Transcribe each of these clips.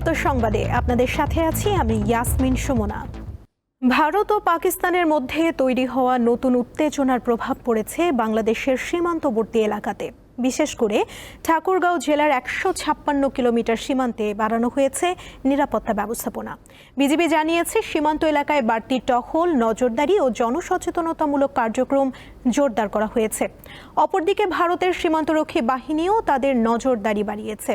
দীপ্ত সংবাদে আপনাদের সাথে আছি আমি ইয়াসমিন সুমনা। ভারত ও পাকিস্তানের মধ্যে তৈরি হওয়া নতুন উত্তেজনার প্রভাব পড়েছে বাংলাদেশের সীমান্তবর্তী এলাকাতে। বিশেষ করে ঠাকুরগাঁও জেলার একশো ছাপ্পান্ন কিলোমিটার সীমান্তে বাড়ানো হয়েছে নিরাপত্তা ব্যবস্থাপনা। বিজিবি জানিয়েছে, সীমান্ত এলাকায় বাড়তি টহল, নজরদারি ও জনসচেতনতামূলক কার্যক্রম জোরদার করা হয়েছে। অপরদিকে ভারতের সীমান্তরক্ষী বাহিনীও তাদের নজরদারি বাড়িয়েছে।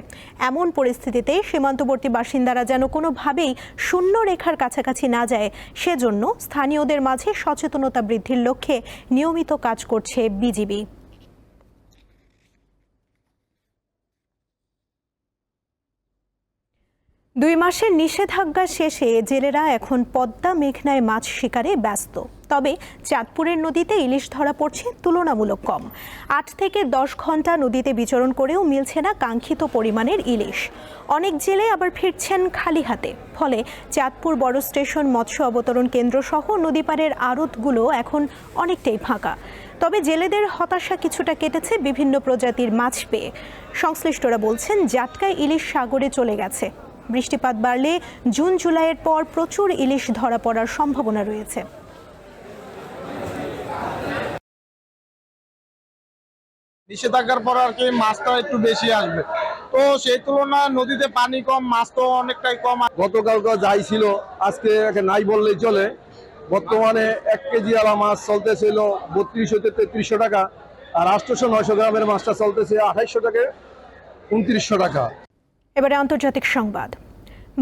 এমন পরিস্থিতিতে সীমান্তবর্তী বাসিন্দারা যেন কোনোভাবেই শূন্য রেখার কাছাকাছি না যায়, সেজন্য স্থানীয়দের মাঝে সচেতনতা বৃদ্ধির লক্ষ্যে নিয়মিত কাজ করছে বিজিবি। দুই মাসের নিষেধাজ্ঞা শেষে জেলেরা এখন পদ্মা মেঘনায় মাছ শিকারে ব্যস্ত। তবে চাঁদপুরের নদীতে ইলিশ ধরা পড়ছে তুলনামূলক কম। আট থেকে দশ ঘণ্টা নদীতে বিচরণ করেও মিলছে না কাঙ্ক্ষিত পরিমাণের ইলিশ। অনেক জেলে আবার ফিরছেন খালি হাতে। ফলে চাঁদপুর বড় স্টেশন মৎস্য অবতরণ কেন্দ্র সহ নদীপাড়ের আড়তগুলো এখন অনেকটাই ফাঁকা। তবে জেলেদের হতাশা কিছুটা কেটেছে বিভিন্ন প্রজাতির মাছ পেয়ে। সংশ্লিষ্টরা বলছেন, জাটকায় ইলিশ সাগরে চলে গেছে। বৃষ্টিপাত বাড়লে জুন জুলাইয়ের পর প্রচুর ইলিশ ধরা পড়ার সম্ভাবনা রয়েছে। নিষেধাজ্ঞার পর আর কি মাছটা একটু বেশি আসবে। তো সেই তুলনায় নদীতে পানি কম মাছ তো অনেকটাই কম। গতকালকে যাই ছিল আজকে নাই বললেই চলে। বর্তমানে এক কেজি আলা মাছ চলতেছিল বত্রিশশো থেকে তেত্রিশশো টাকা আর আটশোশো নয়শো গ্রামের মাছটা চলতেছে আঠাইশশো টাকা উনত্রিশশো টাকা। এবারে আন্তর্জাতিক সংবাদ।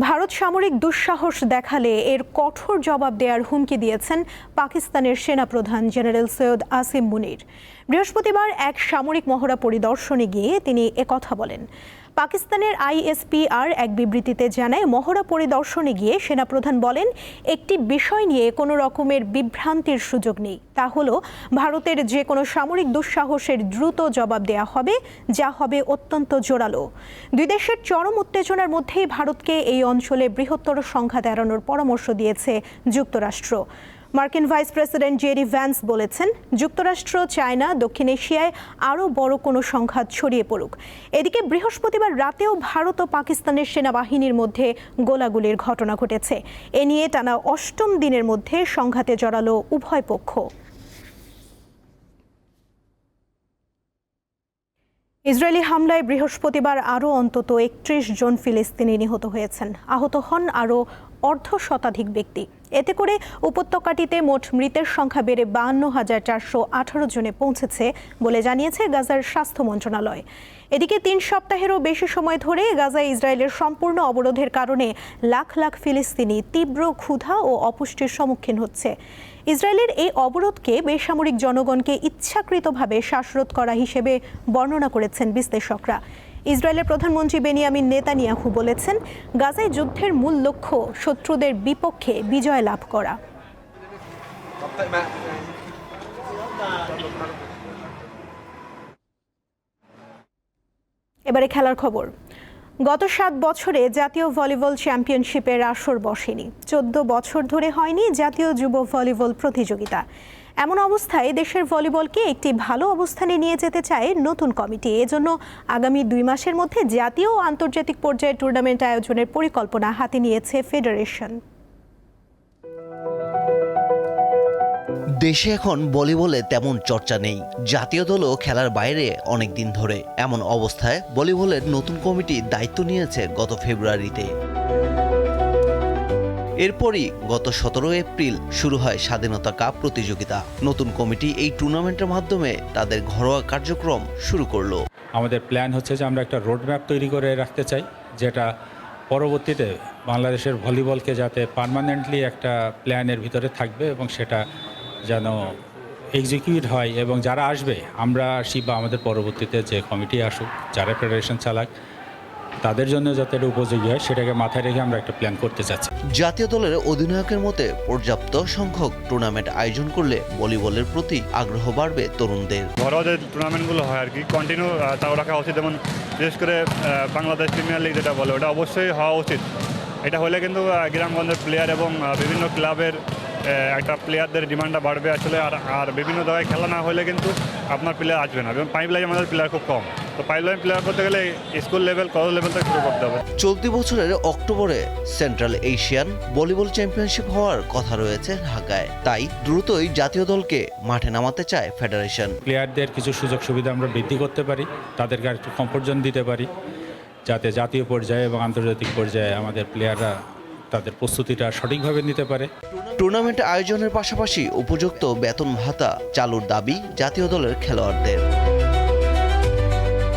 ভারত সামরিক দুঃসাহস দেখালে এর কঠোর জবাব দেওয়ার হুমকি দিয়েছেন পাকিস্তানের সেনাপ্রধান জেনারেল সৈয়দ আসিম মুনির। বৃহস্পতিবার এক সামরিক মহড়া পরিদর্শনে গিয়ে তিনি একথা বলেন। পাকিস্তানের আইএসপিআর এক বিবৃতিতে জানায়, মহড়া পরিদর্শনে গিয়ে সেনাপ্রধান বলেন, একটি বিষয় নিয়ে কোনো রকমের বিভ্রান্তির সুযোগ নেই। তা হলো, ভারতের যে কোনো সামরিক দুঃসাহসের দ্রুত জবাব দেওয়া হবে, যা হবে অত্যন্ত জোরালো। দুই দেশের চরম উত্তেজনার মধ্যেই ভারতকে এই অঞ্চলে বৃহত্তর সংঘাত এড়ানোর পরামর্শ দিয়েছে যুক্তরাষ্ট্র। মার্কিন ভাইস প্রেসিডেন্ট জেরি ভ্যান্স বলেছেন, যুক্তরাষ্ট্র, চায়না, দক্ষিণ এশিয়ায় আরও বড় কোনো সংঘাত ছড়িয়ে পড়ুক। এদিকে বৃহস্পতিবার রাতেও ভারত ও পাকিস্তানের সেনাবাহিনীর মধ্যে গোলাগুলির ঘটনা ঘটেছে। এ নিয়ে টানা অষ্টম দিনের মধ্যে সংঘাতে জড়ালো উভয় পক্ষ। ইসরায়েলি হামলায় বৃহস্পতিবার আরও অন্তত একত্রিশ জন ফিলিস্তিনি নিহত হয়েছেন। আহত হন আরও অর্ধ শতাধিক ব্যক্তি। এতে করে উপত্যকাটিতে মোট মৃতের সংখ্যা বেড়ে বাহান্ন হাজার চারশো আঠারো জনে পৌঁছেছে বলে জানিয়েছে গাজার স্বাস্থ্য মন্ত্রণালয়। এদিকে তিন সপ্তাহেরও বেশি সময় ধরে গাজায় ইসরায়েলের সম্পূর্ণ অবরোধের কারণে লাখ লাখ ফিলিস্তিনি তীব্র ক্ষুধা ও অপুষ্টির সম্মুখীন হচ্ছে। ইসরায়েলের এই অবরোধকে বেসামরিক জনগণকে ইচ্ছাকৃতভাবে শ্বাসরোধ করা হিসেবে বর্ণনা করেছেন বিশ্লেষকরা। ইসরায়েলের প্রধানমন্ত্রী বেনিয়ামিন নেতানিয়াহু বলেছেন, গাজায় যুদ্ধের মূল লক্ষ্য শত্রুদের বিপক্ষে বিজয় লাভ করা। এবারে খেলার খবর। গত সাত বছরে জাতীয় ভলিবল চ্যাম্পিয়নশিপের আসর বসেনি। চোদ্দ বছর ধরে হয়নি জাতীয় যুব ভলিবল প্রতিযোগিতা। এমন অবস্থায় দেশের ভলিবলকে একটি ভালো অবস্থানে নিয়ে যেতে চায় নতুন কমিটি। এজন্য আগামী দুই মাসের মধ্যে জাতীয় ও আন্তর্জাতিক পর্যায়ে টুর্নামেন্ট আয়োজনের পরিকল্পনা হাতে নিয়েছে ফেডারেশন। দেশে এখন ভলিবলে তেমন চর্চা নেই। জাতীয় দলও খেলার বাইরে অনেক দিন ধরে। এমন অবস্থায় ভলিবলের নতুন কমিটি দায়িত্ব নিয়েছে গত ফেব্রুয়ারিতে। এরপরই গত সতেরো এপ্রিল শুরু হয় স্বাধীনতা কাপ প্রতিযোগিতা। নতুন কমিটি এই টুর্নামেন্টের মাধ্যমে তাদের ঘরোয়া কার্যক্রম শুরু করল। আমাদের প্ল্যান হচ্ছে যে আমরা একটা রোডম্যাপ তৈরি করে রাখতে চাই, যেটা পরবর্তীতে বাংলাদেশের ভলিবলকে যাতে পার্মানেন্টলি একটা প্ল্যানের ভিতরে থাকবে এবং সেটা যেন এক্সিকিউট হয় এবং যারা আসবে, আমরা আসি বা আমাদের পরবর্তীতে যে কমিটি আসুক, যারা ফেডারেশন চালাক তাদের জন্য যাতে এটা উপযোগী হয় সেটাকে মাথায় রেখে আমরা একটা প্ল্যান করতে চাচ্ছি। জাতীয় দলের অধিনায়কের মতে পর্যাপ্ত সংখ্যক টুর্নামেন্ট আয়োজন করলে ভলিবলের প্রতি আগ্রহ বাড়বে তরুণদের। ঘরোয়া যে টুর্নামেন্টগুলো হয় আর কি কন্টিনিউ তাও রাখা উচিত। যেমন বিশেষ করে বাংলাদেশ প্রিমিয়ার লিগ যেটা বলে ওটা অবশ্যই হওয়া উচিত। এটা হলে কিন্তু গ্রামগঞ্জের প্লেয়ার এবং বিভিন্ন ক্লাবের একটা প্লেয়ারদের ডিমান্ডটা বাড়বে আসলে আর আর বিভিন্ন জায়গায় খেলা না হলে কিন্তু আপনার প্লেয়ার আসবে না। এবং পাইপ লাইন আমাদের প্লেয়ার খুব কম। তো পাইপ লাইন প্লেয়ার করতে গেলে স্কুল লেভেল কলেজ লেভেল থেকে শুরু করতে হবে। চলতি বছরের অক্টোবরে সেন্ট্রাল এশিয়ান ভলিবল চ্যাম্পিয়নশিপ হওয়ার কথা রয়েছে ঢাকায়। তাই দ্রুতই জাতীয় দলকে মাঠে নামাতে চায় ফেডারেশন প্লেয়ারদের কিছু সুযোগ সুবিধা আমরা বৃদ্ধি করতে পারি তাদেরকে আর একটু কমফোর্ট জোন দিতে পারি যাতে জাতীয় পর্যায়ে এবং আন্তর্জাতিক পর্যায়ে আমাদের প্লেয়াররা তাদের প্রস্তুতিটা সঠিকভাবে নিতে পারে। টুর্নামেন্ট আয়োজনের পাশাপাশি উপযুক্ত বেতন ভাতা চালুর দাবি জাতীয় দলের খেলোয়াড়দের।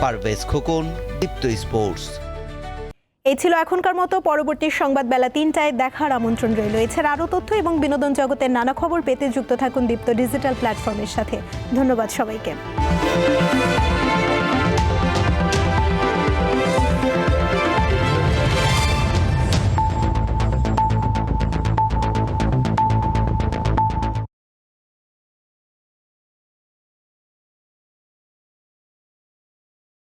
পারভেজ খোকন, দীপ্ত স্পোর্টস। এই ছিল এখনকার মতো, পরবর্তী সংবাদ বেলা তিনটায় দেখার আমন্ত্রণ রইল। এছাড়া আরও তথ্য এবং বিনোদন জগতের নানা খবর পেতে যুক্ত থাকুন দীপ্ত ডিজিটাল প্ল্যাটফর্মের সাথে। ধন্যবাদ সবাইকে।